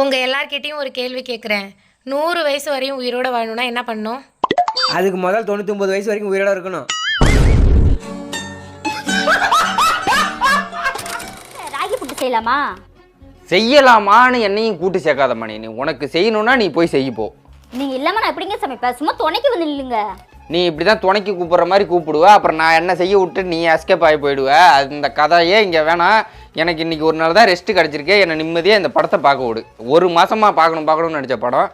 உங்கள் எல்லார்கிட்டயும் ஒரு கேள்வி கேட்குறேன் நூறு வயசு வரையும் உயிரோட வாழணும்னா என்ன பண்ணணும்? அதுக்கு முதல் தொண்ணூத்தொம்பது வயசு வரைக்கும் உயிரோட இருக்கணும். ராகி புட்டு செய்யலாமா? செய்யலாமான்னு என்னையும் கூட்டு சேர்க்காத மணி நீ உனக்கு செய்யணும்னா நீ போய் செய்ய போ. நீங்க இல்லாம நான் எப்படிங்க சமைப்பேன் சும்மா துணைக்கு வந்து நில்லுங்க. நீ இப்படி தான் துணைக்கு கூப்பிட்ற மாதிரி கூப்பிடுவ. அப்புறம் நான் என்ன செய்ய விட்டு நீ எஸ்கேப் ஆகி போயிடுவ. அது இந்த கதையே இங்கே வேணாம் எனக்கு இன்னைக்கு ஒரு நாள் தான் ரெஸ்ட் கிடச்சிருக்கு. என்னை நிம்மதியாக இந்த படத்தை பார்க்க விடு. ஒரு மாசமா பார்க்கணும் பார்க்கணும்னு நடித்த படம்.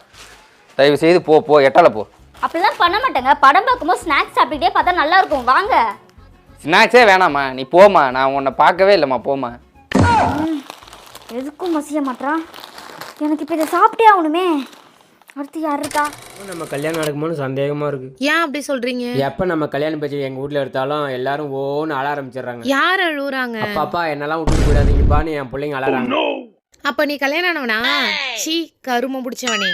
தயவு செய்து போ போ எட்டால போ. அப்படிலாம் பண்ண மாட்டேங்க. படம் பார்க்கும்போது ஸ்நாக்ஸ் சாப்பிட்டுட்டே பார்த்தா நல்லா இருக்கும். வாங்க. ஸ்நாக்ஸே வேணாம்மா. நீ போம்மா. நான் உன்னை பார்க்கவே இல்லைம்மா. போம்மா. எதுக்கும் மசிய மாட்டான் எனக்கு இப்போ இதை சாப்பிட்டே ஆகணுமே. அடுத்து யார் இருக்கா நம்ம கல்யாணம் நடக்குமோன்னு சந்தேகமா இருக்கு. ஏன் அப்படி சொல்கிறீங்க எப்ப நம்ம கல்யாணம் பேச்சு எங்க வீட்ல எடுத்தாலும் எல்லாரும் ஓன்னு அழ ஆரம்பிச்சிடுறாங்க. யார் அழுகுறாங்க அப்பா அப்பா என்னெல்லாம் விட்டுட்டு போயிடாதீங்கப்பான்னு என் பிள்ளைங்க அழறாங்க அப்போ நீ கல்யாணம் ஆனவனா? ஷீ கரும பிடிச்சவனே.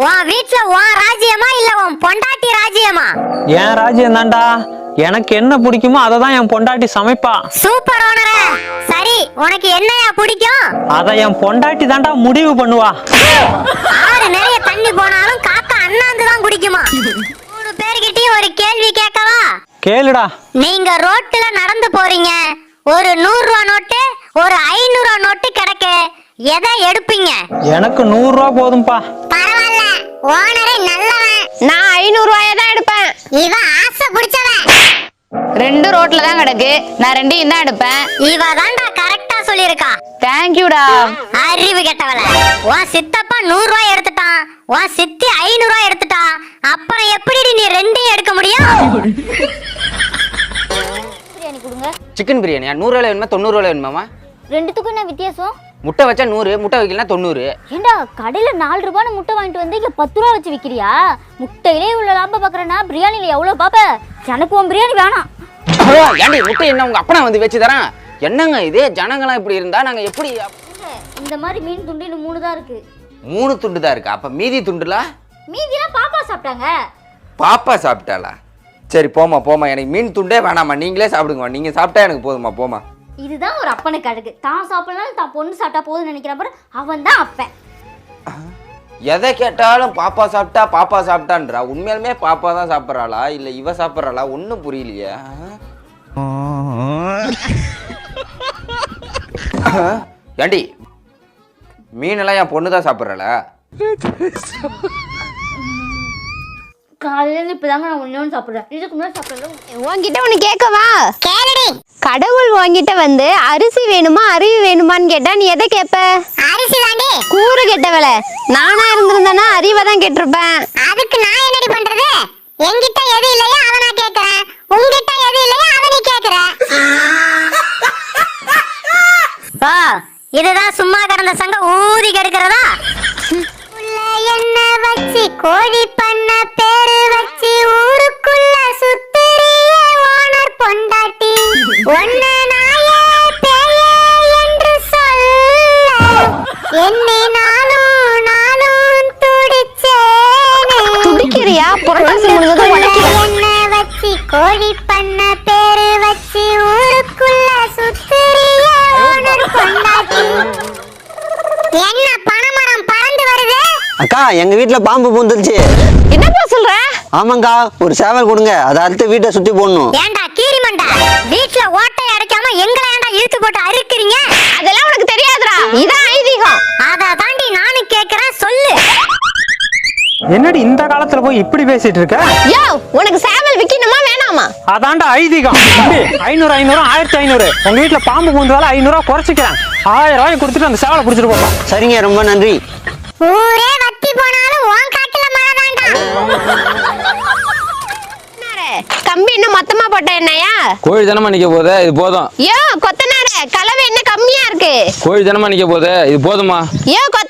உன் வீட்ல உன் ராஜ்யமா இல்ல உன் பொண்டாட்டி ராஜ்யமா? என் ராஜ்யம் தான்டா எனக்கு என்ன பிடிக்குமோ அதை தான் என் பொண்டாட்டி சமைப்பா. சூப்பர் ஓனரே சரி உனக்கு என்னையா பிடிக்கும்? அதை என் பொண்டாட்டி தான்டா முடிவு பண்ணுவா. ஆறு நிறைய தண்ணி போனாலும் காக்கா அண்ணாந்து தான் குடிக்குமா? மூணு பேர்கிட்டயும் ஒரு கேள்வி கேட்கவா? கேளுடா. நீங்க ரோட்டுல நடந்து போறீங்க. ஒரு நூறு ரூபா நோட்டு ஒரு ஐநூறு ரூபா நோட்டு கிடக்கு. எதை எடுப்பீங்க? எனக்கு நூறு ரூபா போதும்பா. பரவாயில்ல ஓனரே நல்லவன். நான் ஐநூறு ரூபாயை தான் எடுப்பேன். இவன் ஆசை பிடிச்சவன். ரெண்டு ரோட்ல தான் கிடக்கு. நான் ரெண்டையும் தான் எடுப்பேன். இவ தான்டா கரெக்டா சொல்லியிருக்கா. தேங்க்யூடா அறிவு கெட்டவள. உன் சித்தப்பா நூறு ரூபாய் எடுத்துட்டான். உன் சித்தி ஐநூறு ரூபாய் எடுத்துட்டா அப்புறம் எப்படி நீ ரெண்டையும் எடுக்க முடியும்? பிரியாணி கொடுங்க. சிக்கன் பிரியாணியா? நூறுரூவா வேணுமா? தொண்ணூறுரூவா வேணுமாம்மா? ரெண்டுத்துக்கும் என்ன வித்தியாசம்? முட்டை வச்சா நூறு முட்டை வைக்கலாம் தொண்ணூறு. ஏண்டா கடையில நாலு ரூபான்னு முட்டை வாங்கிட்டு வந்து இங்க பத்து ரூபா வச்சு விக்கிறியா? முட்டையிலே இவ்வளவு லாபம் பாக்குறேன்னா பிரியாணில எவ்வளவு பாப்ப? எனக்கு உன் பிரியாணி வேணாம். ஏண்டி முட்டை என்ன உங்க அப்பனா வந்து வச்சு தரேன்? என்னங்க இது? ஜனங்களாம் இப்படி இருந்தா நாங்க எப்படி இந்த மாதிரி மீன் துண்டு இன்னும் மூணு தான் இருக்கு. மூணு துண்டு தான் இருக்கு. அப்ப மீதி துண்டுல? மீதிலாம் பாப்பா சாப்பிட்டாங்க. பாப்பா சாப்பிட்டாளா? சரி போமா போமா எனக்கு மீன் துண்டே வேணாம்மா. நீங்களே சாப்பிடுங்க நீங்க சாப்பிட்டா எனக்கு போதுமா போமா இதுதான் ஒரு அப்பனுக்கு அழகு தான் சாப்பிடலாம் தான் பொண்ணு சாப்பிட்டா போதும்னு நினைக்கிற பாரு அவன் தான் அப்பன். எதை கேட்டாலும் பாப்பா சாப்பிட்டா பாப்பா சாப்பிட்டான்றா? உண்மையாலுமே பாப்பா தான் சாப்பிட்றாளா? இல்ல இவ சாப்பிட்றாளா? ஒன்றும் புரியலையே. ஏண்டி மீனெல்லாம் என் பொண்ணு தான் சாப்பிட்றாளா காலையில இப்பதாங்க நான் ஒண்ணு சாப்பிடுறேன். இதுக்கு முன்னாடி சாப்பிடல. உன்கிட்ட ஒண்ணு கேட்கவா கேளுடி கடவுள் உன்கிட்ட வந்து அரிசி வேணுமா அறிவு வேணுமான்னு கேட்டா நீ எதை கேட்ப? அரிசி தாண்டி. கூறு கெட்டவள. நானா இருந்திருந்தேன்னா அறிவை தான் கேட்டிருப்பேன். அதுக்கு நான் என்னடி பண்றது? என்கிட்ட எது இல்லையோ அதை நான் கேக்குறேன். உன்கிட்ட எது இல்லையோ அதை நீ கேக்குற ஓ இதுதான் சும்மா கிடந்த சங்க ஊதி கெடுக்கிறதா? உள்ள என்ன வச்சு கோழி பண்ண பேரு வச்சு ஊருக்குள்ள சுத்துறிய ஓனர் பொண்டாட்டி. ஒன்ன நாயே பேயே என்று சொல்ல. என்னை நானும் நானும் துடிச்சேனே. துடிக்கிறியா? முழுவதும் என்ன வச்சு கோழி பண்ண பேரு என்ன பனைமரம் பறந்து வருது? அக்கா எங்க வீட்ல பாம்பு பூந்துருச்சு. என்னப்பா சொல்ற? ஆமாங்கா ஒரு சேவல் கொடுங்க. அதை அறுத்து வீட்டை சுத்தி போடணும். ஏன்டா கீரிமண்டா? வீட்ல ஓட்டை அடைக்காம எங்களை ஏன்டா இழுத்து போட்டு அறுக்கிறீங்க? அதெல்லாம் உனக்கு என்னடி இந்த காலத்துல போய் இப்படி பேசிட்டு இருக்க யோ உனக்கு சேவல் விக்கணுமா வேணாமா? அதான்டா ஐதீகம். ஐநூறு ஐநூறு ஆயிரத்தி ஐநூறு. உங்க வீட்டுல பாம்பு பூந்ததால ஐநூறு ரூபா குறைச்சிக்கிறேன். ஆயிரம் ரூபாய் கொடுத்துட்டு அந்த சேவலை பிடிச்சிட்டு போப்பா. சரிங்க ரொம்ப நன்றி. ஊரே வத்தி போனாலும் உன் காட்டுல மழை தாண்டா கம்பி இன்னும் மொத்தமா போட்ட என்னையா? கோழி தினமா நிக்க போதே இது போதும். யோ கொத்தனாரே கலவை என்ன கம்மியா இருக்கு. கோழி தினமா நிக்க போதே இது போதுமா? யோ கொத்தனாரே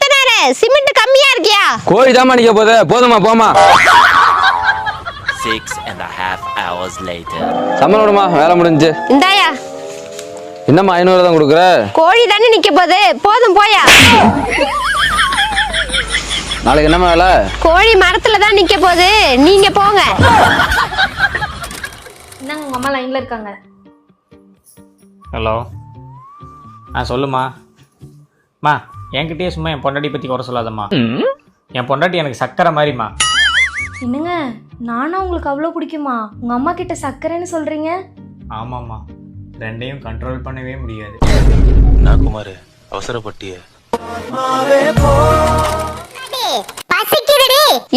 சிமெண்ட் கம்மியா இருக்கியா? கோழி தாமா நிக்க போதே போதுமா போமா Six and a half hours later. சம்பளம் விடுமா வேலை முடிஞ்சு. இந்தாயா. என்னம்மா ஐநூறு தான் கொடுக்குற? கோழி தானே நிக்க போகுது. போதும் போயா. நாளைக்கு என்னம்மா வேலை? கோழி மரத்துல தான் நிக்க போகுது. நீங்க போங்க. என்னங்க உங்கள் அம்மா லைனில் இருக்காங்க? ஹலோ ஆ சொல்லுமா மா என்கிட்டயே சும்மா என் பொண்டாட்டி பற்றி குறை சொல்லாதம்மா. என் பொண்டாட்டி எனக்கு சக்கரை மாதிரிம்மா. என்னங்க? நானா உங்களுக்கு அவ்வளோ பிடிக்குமா? உங்கள் அம்மா கிட்ட சக்கரைன்னு சொல்கிறீங்க ஆமாம்மா. ரெண்டையும் கண்ட்ரோல் பண்ணவே முடியாது. நான் குமார்? அவசரப்பட்டிய.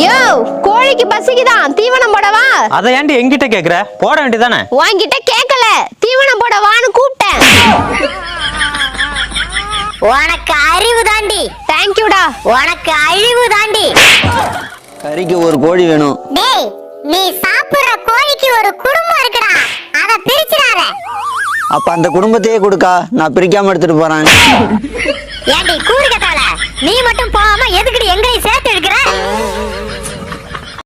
யோ கோழிக்கு பசிக்குதான் தீவனம் போடவா? அதை ஏன்டி என்கிட்ட கேட்குற போட வேண்டியதானே உன்கிட்ட கேட்கல தீவனம் போடவான்னு கூப்பிட்டேன். உனக்கு அறிவு தாண்டி. தேங்க்யூடா உனக்கு அழிவு தாண்டி. கறிக்கு ஒரு கோழி வேணும். டேய் நீ சாப்பிடுற கோழிக்கு ஒரு குடும்பம் இருக்குடா. அத பிரிச்சிடாத. அப்ப அந்த குடும்பத்தையே கொடுக்கா. நான் பிரிக்காம எடுத்துட்டு போறேன். ஏண்டி கூறு கத்தால நீ மட்டும் போகாம எதுக்குடி எங்களையும் சேர்த்து எடுக்கிற